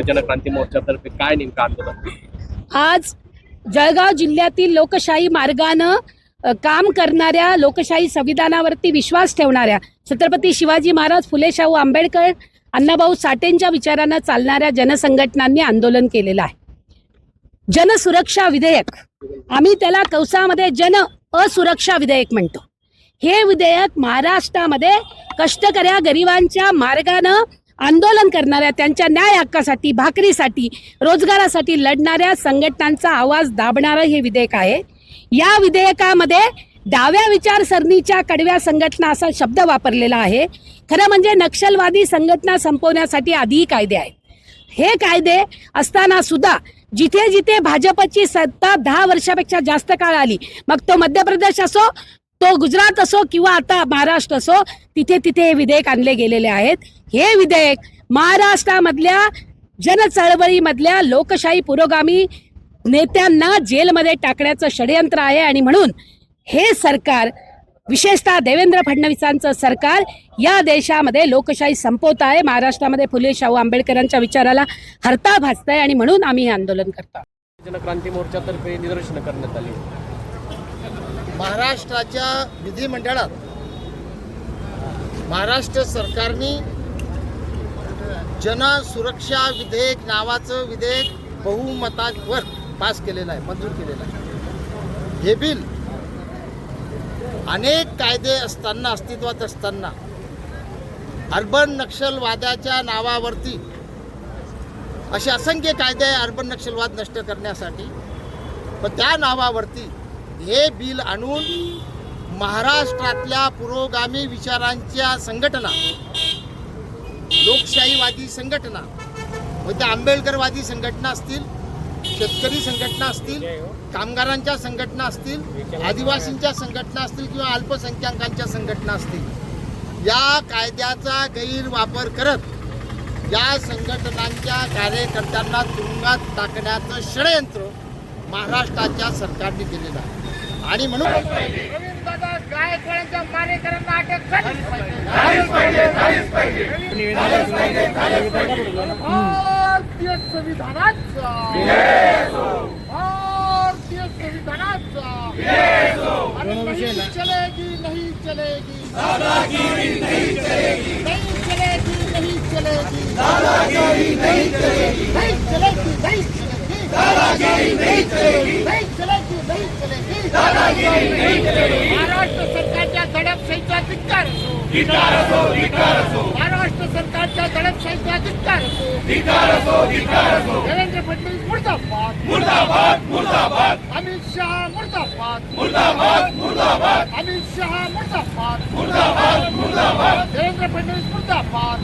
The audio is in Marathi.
जनक्रांती मोर्चातर्फे काय नेमकं आंदोलन? आज जळगाव जिल्ह्यातील लोकशाही मार्गानं काम करणाऱ्या लोकशाही संविधानावरती विश्वास ठेवणाऱ्या छत्रपती शिवाजी महाराज फुले शाहू आंबेडकर अण्णाभाऊ साठेंच्या विचारानं चालणाऱ्या जनसंघटनांनी आंदोलन केलेलं आहे. जनसुरक्षा विधेयक. आम्ही त्याला कवसामध्ये जन असुरक्षा विधेयक म्हणतो. हे विधेयक महाराष्ट्रामध्ये कष्टकऱ्या गरिबांच्या मार्गानं आंदोलन करणाऱ्या त्यांच्या न्याय हक्कासाठी भाकरीसाठी रोजगारासाठी लढणाऱ्या संघटनांचा आवाज दाबणारं हे विधेयक आहे. या विधेयकामध्ये डाव्या विचारसरणीच्या कडव्या संघटना असा शब्द वापरलेला आहे. खरं म्हणजे नक्षलवादी संघटना संपवण्यासाठी आधीही कायदे आहेत. हे कायदे असताना सुद्धा जिथे जिथे भाजपची सत्ता दहा वर्षापेक्षा जास्त काळ आली मग तो मध्य प्रदेश असो तो गुजरात असो किंवा आता महाराष्ट्र असो तिथे तिथे हे विधेयक आणले गेलेले आहेत. हे विधेयक महाराष्ट्रामधल्या जनचळवळीमधल्या लोकशाही पुरोगामी नेत्यांना जेलमध्ये टाकण्याचं षडयंत्र आहे आणि म्हणून हे सरकार विशेषतः देवेंद्र फडणवीसांचं सरकार या देशामध्ये लोकशाही संपवत आहे. महाराष्ट्रामध्ये फुले शाहू आंबेडकरांच्या विचाराला हरता भासत आहे आणि म्हणून आम्ही हे आंदोलन करतो. जनक्रांती मोर्चातर्फे निदर्शनं करण्यात आली. महाराष्ट्राच्या विधिमंडळात महाराष्ट्र सरकारने जन सुरक्षा विधेयक नावाचं विधेयक बहुमतावर पास केलेलं आहे मंजूर केलेलं आहे. हे बिल अनेक कायदे असताना अस्तित्वात असताना अर्बन नक्षलवादाच्या नावावरती असे असंख्य कायदे आहे अर्बन नक्षलवाद नष्ट करण्यासाठी पण त्या नावावरती हे बिल आणून महाराष्ट्रातल्या पुरोगामी विचारांच्या संघटना लोकशाहीवादी संघटना मग त्या आंबेडकरवादी संघटना असतील शेतकरी संघटना असतील कामगारांच्या संघटना असतील आदिवासींच्या संघटना असतील किंवा अल्पसंख्याकांच्या संघटना असतील या कायद्याचा गैरवापर करत या संघटनांच्या कार्यकर्त्यांना तुरुंगात टाकण्याचं षडयंत्र महाराष्ट्राच्या सरकारने केलेलं आहे. आणि म्हणून दादा गायकवाडांच्या अटक भारतीय संविधानाचा. भारतीय संविधानाचा. चलेगी नहीं चलेगी नहीं चलेगी. नहीं चलेगी नहीं चलेगी नहीं चलेगी नहीं चलेगी नहीं चलेगी नहीं चलेगी नहीं चलेगी महाराष्ट्र सरकारच्या दडपशाहीचा धिक्कार असो महाराष्ट्र सरकारच्या दडपशाहीचा धिक्कार असो देवेंद्र फडणवीस मुर्दाबाद मुर्दाबाद मुर्दाबाद. अमित शहा मुर्दाबाद मुर्दाबाद. मुर्दाबाद अमित शहा मुर्दाबाद. मुर्दाबाद मुर्दाबाद देवेंद्र फडणवीस मुर्दाबाद.